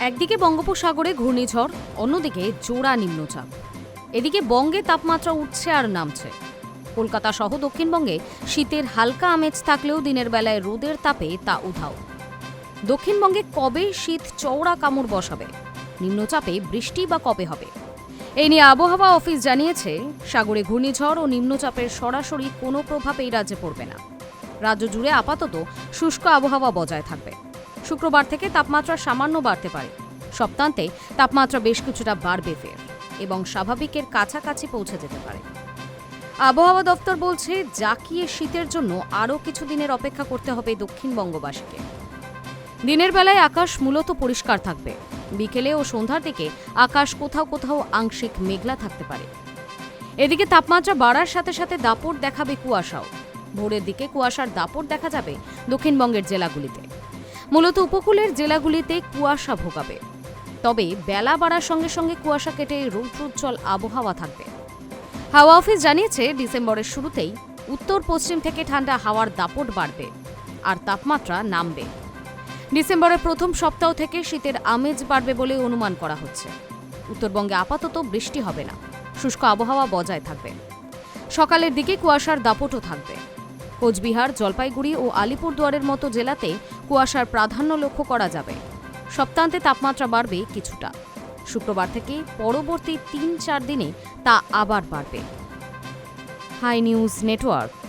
একদিকে বঙ্গোপসাগরে ঘূর্ণিঝড়, অন্যদিকে জোড়া নিম্নচাপ। এদিকে বঙ্গে তাপমাত্রা উঠছে আর নামছে। কলকাতা সহ দক্ষিণবঙ্গে শীতের হালকা আমেজ থাকলেও দিনের বেলায় রোদের তাপে তা উধাও। দক্ষিণবঙ্গে কবে শীত চওড়া কামড় বসাবে? নিম্নচাপে বৃষ্টি বা কবে হবে? এই নিয়ে আবহাওয়া অফিস জানিয়েছে, সাগরে ঘূর্ণিঝড় ও নিম্নচাপের সরাসরি কোনো প্রভাব এই রাজ্যে পড়বে না। রাজ্য জুড়ে আপাতত শুষ্ক আবহাওয়া বজায় থাকবে। শুক্রবার থেকে তাপমাত্রা সামান্য বাড়তে পারে। সপ্তান্তে তাপমাত্রা বেশ কিছুটা বাড়বে ফের এবং স্বাভাবিকের কাছাকাছি পৌঁছে যেতে পারে। আবহাওয়া দপ্তর বলছে, জাকিয়ে শীতের জন্য আরও কিছুদিনের অপেক্ষা করতে হবে দক্ষিণবঙ্গবাসীকে। দিনের বেলায় আকাশ মূলত পরিষ্কার থাকবে। বিকেলে ও সন্ধ্যার দিকে আকাশ কোথাও কোথাও আংশিক মেঘলা থাকতে পারে। এদিকে তাপমাত্রা বাড়ার সাথে সাথে দাপট দেখাবে কুয়াশাও। ভোরের দিকে কুয়াশার দাপট দেখা যাবে দক্ষিণবঙ্গের জেলাগুলিতে। মূলত উপকূলের জেলাগুলিতে কুয়াশা ভোগাবে। তবে বেলা বাড়ার সঙ্গে সঙ্গে কুয়াশা কেটে রৌদ্রোজ্জ্বল আবহাওয়া থাকবে। হাওয়া অফিস জানিয়েছে, ডিসেম্বরের শুরুতেই উত্তর পশ্চিম থেকে ঠান্ডা হাওয়ার দাপট বাড়বে আর তাপমাত্রা নামবে। ডিসেম্বরের প্রথম সপ্তাহ থেকে শীতের আমেজ বাড়বে বলে অনুমান করা হচ্ছে। উত্তরবঙ্গে আপাতত বৃষ্টি হবে না, শুষ্ক আবহাওয়া বজায় থাকবে। সকালের দিকে কুয়াশার দাপটও থাকবে। কোচবিহার, জলপাইগুড়ি ও আলিপুরদুয়ারের মতো জেলাতে কুয়াশার প্রাধান্য লক্ষ্য করা যাবে। সপ্তাহান্তে তাপমাত্রা বাড়বে কিছুটা। শুক্রবার থেকে পরবর্তী তিন চার দিনে তা আবার বাড়বে। Hi news network.